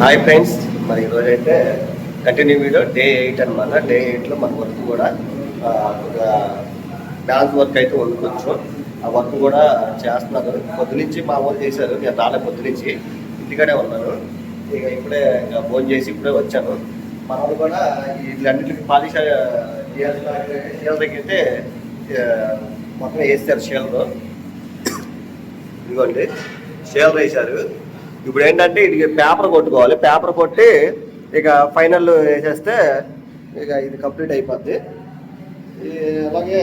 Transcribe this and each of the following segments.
Hi friends మరి ఈరోజు అయితే కంటిన్యూ వీడియో డే ఎయిట్ అనమాట డే ఎయిట్లో మన వర్క్ కూడా ఒక డాన్స్ వర్క్ అయితే వండుకోవచ్చు ఆ వర్క్ కూడా చేస్తున్నారు. పొద్దునుంచి మా వాళ్ళు చేశారు. నేను రాలే పొద్దునుంచి ఇంటికాడే ఉన్నాను ఇక ఇప్పుడే ఇంకా ఫోన్ చేసి ఇప్పుడే వచ్చాను. మన వాళ్ళు కూడా వీళ్ళన్నింటికి పాలిష్ షీల దగ్గర మొత్తం వేస్తారు. షీలతో ఇదిగోండి. షేల్ వేశారు. ఇప్పుడు ఏంటంటే ఇది పేపర్ కొట్టుకోవాలి. పేపర్ కొట్టి ఇక ఫైనల్ వేసేస్తే ఇక ఇది కంప్లీట్ అయిపోద్ది. అలాగే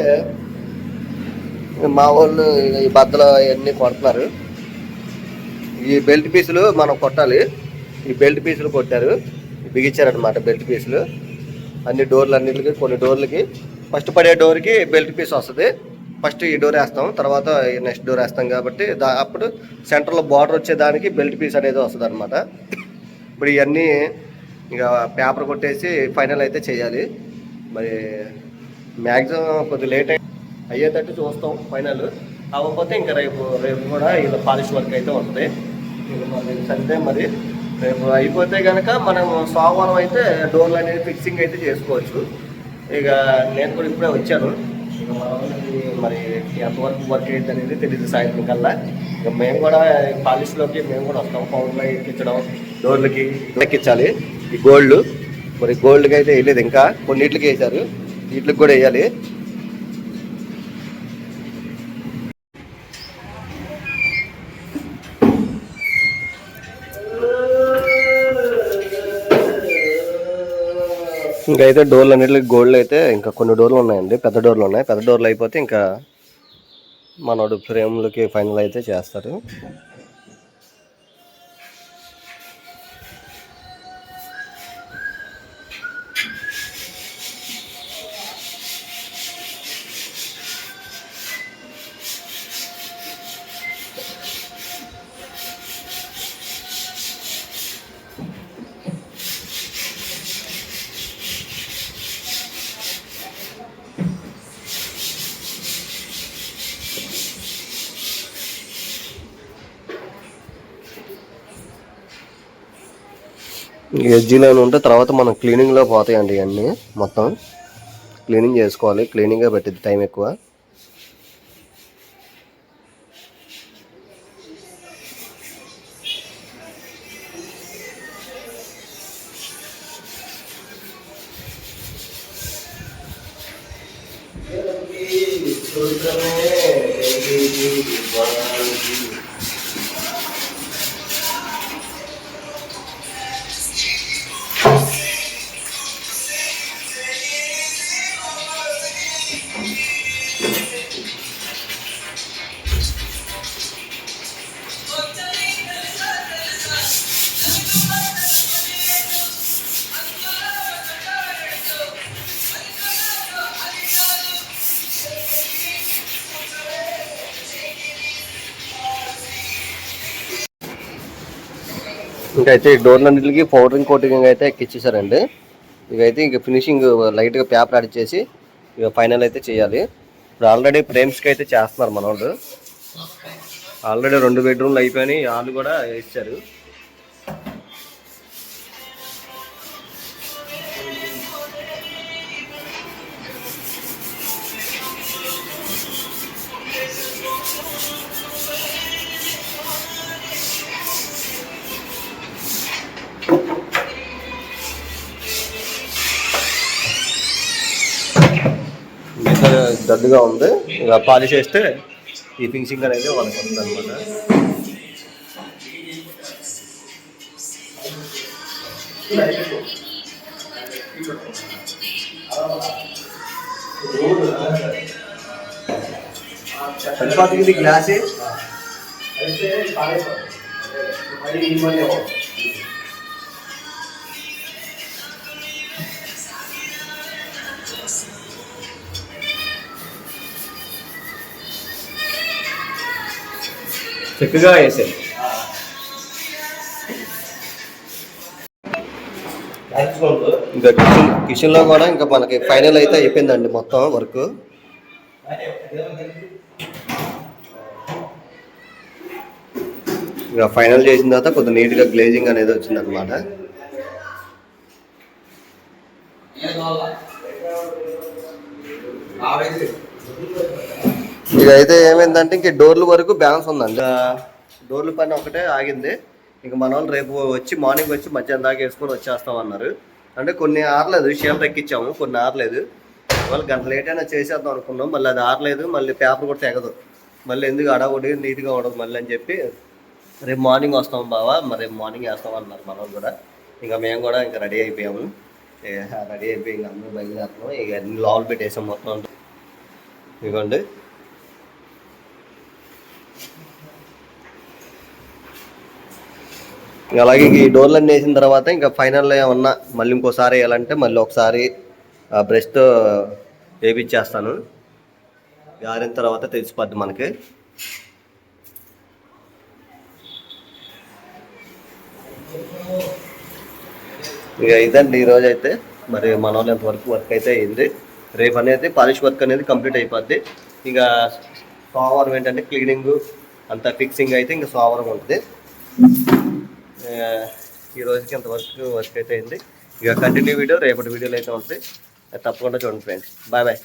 మా వాళ్ళు ఈ బద్దలు అవన్నీ కొడుతున్నారు. ఈ బెల్ట్ పీసులు మనం కొట్టాలి. ఈ బెల్ట్ పీసులు కొట్టారు. బిగించారనమాట బెల్ట్ పీసులు అన్ని డోర్లు అన్నిటికి కొన్ని డోర్లకి ఫస్ట్ పడే డోర్కి బెల్ట్ పీస్ వస్తుంది. ఫస్ట్ ఈ డోర్ వేస్తాం తర్వాత నెక్స్ట్ డోర్ వేస్తాం కాబట్టి దా అప్పుడు సెంటర్లో బార్డర్ వచ్చేదానికి బెల్ట్ పీస్ అనేది వస్తుంది అనమాట ఇప్పుడు ఇవన్నీ ఇక పేపర్ కొట్టేసి ఫైనల్ అయితే చేయాలి. మరి మ్యాక్సిమం కొద్దిగా లేట్ అయ్యి అయ్యేటట్టు చూస్తాం ఫైనల్. అవ్వకపోతే ఇంకా రేపు రేపు కూడా ఇలా పాలిష్ వర్క్ అయితే ఉంటుంది ఇంకా మరి సండే మరి రేపు అయిపోతే కనుక మనం సోమవారం అయితే డోర్లు అనేది ఫిక్సింగ్ అయితే చేసుకోవచ్చు. ఇక నేను కూడా ఇప్పుడే వచ్చాను. మరి ఎంతవరకు వర్క్ అయ్యింది అనేది తెలియదు సాయంత్రం కల్లా ఇక మేము కూడా పాలిష్లోకి మేము కూడా వస్తాం. పౌండ్లో ఎక్కించడం డోర్లకి ఎక్కించాలి. ఈ గోల్డ్ మరి గోల్డ్కి అయితే వేయలేదు. ఇంకా కొన్నిటికి వేశారు. వీటికి కూడా వేయాలి. ఇంకా అయితే డోర్లు అన్నిటికి గోల్డ్ అయితే ఇంకా కొన్ని డోర్లు ఉన్నాయండి పెద్ద డోర్లు ఉన్నాయి పెద్ద డోర్లు అయిపోతే ఇంకా మనోడు ఫ్రేమ్లకి ఫైనల్ అయితే చేస్తారు. ఎడ్జీలో ఉంటే తర్వాత మనం క్లీనింగ్లో పోతాయండి ఇవన్నీ మొత్తం క్లీనింగ్ చేసుకోవాలి క్లీనింగ్గా పెట్టింది టైం ఎక్కువ ఇంకైతే ఈ డోర్లన్నింటికి పౌడరింగ్ కోటింగ్ అయితే ఎక్కిచ్చేసారండి. ఇకైతే ఇంక ఫినిషింగ్ లైట్గా పేపర్ యాడ్ చేసి ఇక ఫైనల్ అయితే చేయాలి. ఇప్పుడు ఆల్రెడీ ఫ్రేమ్స్కి అయితే చేస్తున్నారు మన వాళ్ళు ఆల్రెడీ రెండు బెడ్రూమ్లు అయిపోయినాయి వాళ్ళు కూడా ఇచ్చారు. దద్దుగా ఉంది. ఇక పాలిష్ చేస్తే ఈ ఫినిషింగ్ అనేది వాళ్ళకి వస్తుంది అనమాట ఇది గ్లాస్. చక్కగా వేసాయి ఇంకా కిచెన్ కిచెన్లో కూడా ఇంకా మనకి ఫైనల్ అయితే అయిపోయిందండి మొత్తం వర్క్. ఇక ఫైనల్ చేసిన తర్వాత కొద్దిగా నీట్గా గ్లేజింగ్ అనేది వచ్చింది అనమాట ఇక అయితే ఏమైందంటే ఇంక డోర్ల వరకు బ్యాలెన్స్ ఉందండి. డోర్ల పైన ఒకటే ఆగింది. ఇంక మన వాళ్ళు రేపు వచ్చి మార్నింగ్ వచ్చి మధ్యాహ్నం దాకా వేసుకొని వచ్చేస్తాం అన్నారు. అంటే కొన్ని ఆరలేదు షేప్ ఎక్కించాము కొన్ని ఆరలేదు. వాళ్ళు గంట లేట్ అయినా చేసేద్దాం అనుకున్నాం. మళ్ళీ అది ఆరలేదు మళ్ళీ పేపర్ కూడా తెగదు. మళ్ళీ ఎందుకు అడగొడి నీట్గా ఉండదు మళ్ళీ అని చెప్పి రేపు మార్నింగ్ వస్తాం బావా మరి రేపు మార్నింగ్ వేస్తాం అన్నారు మన వాళ్ళు కూడా. ఇంకా మేము కూడా ఇంకా రెడీ అయిపోయాము. రెడీ అయిపోయి ఇంకా అందరూ బయలుదేరుతున్నాం. ఇక అన్ని లోపల పెట్టేసాం మొత్తం ఇదిగోండి. ఇంకా అలాగే ఈ డోర్లు అన్నీ వేసిన తర్వాత ఇంకా ఫైనల్లో ఏమన్నా మళ్ళీ ఇంకోసారి వేయాలంటే మళ్ళీ ఒకసారి ఆ బ్రష్తో వేపించేస్తాను. ఆరిన తర్వాత తెలిసిపోద్ది మనకి. ఇక ఇదండి ఈరోజు అయితే. మరి మన వాళ్ళు ఎంతవరకు వర్క్ అయితే అయింది. రేపు అనేది పాలిష్ వర్క్ అనేది కంప్లీట్ అయిపోద్ది. ఇక సోమవారం ఏంటంటే క్లీనింగ్ అంతా ఫిక్సింగ్ అయితే ఇంకా సోమవారం ఉంటుంది. ఈ రోజుకి ఇంతవరకు వర్క్ అయితే అయింది. ఇక కంటిన్యూ వీడియో రేపటి వీడియోలు అయితే ఉంటాయి తప్పకుండా చూడండి ఫ్రెండ్స్. Bye bye.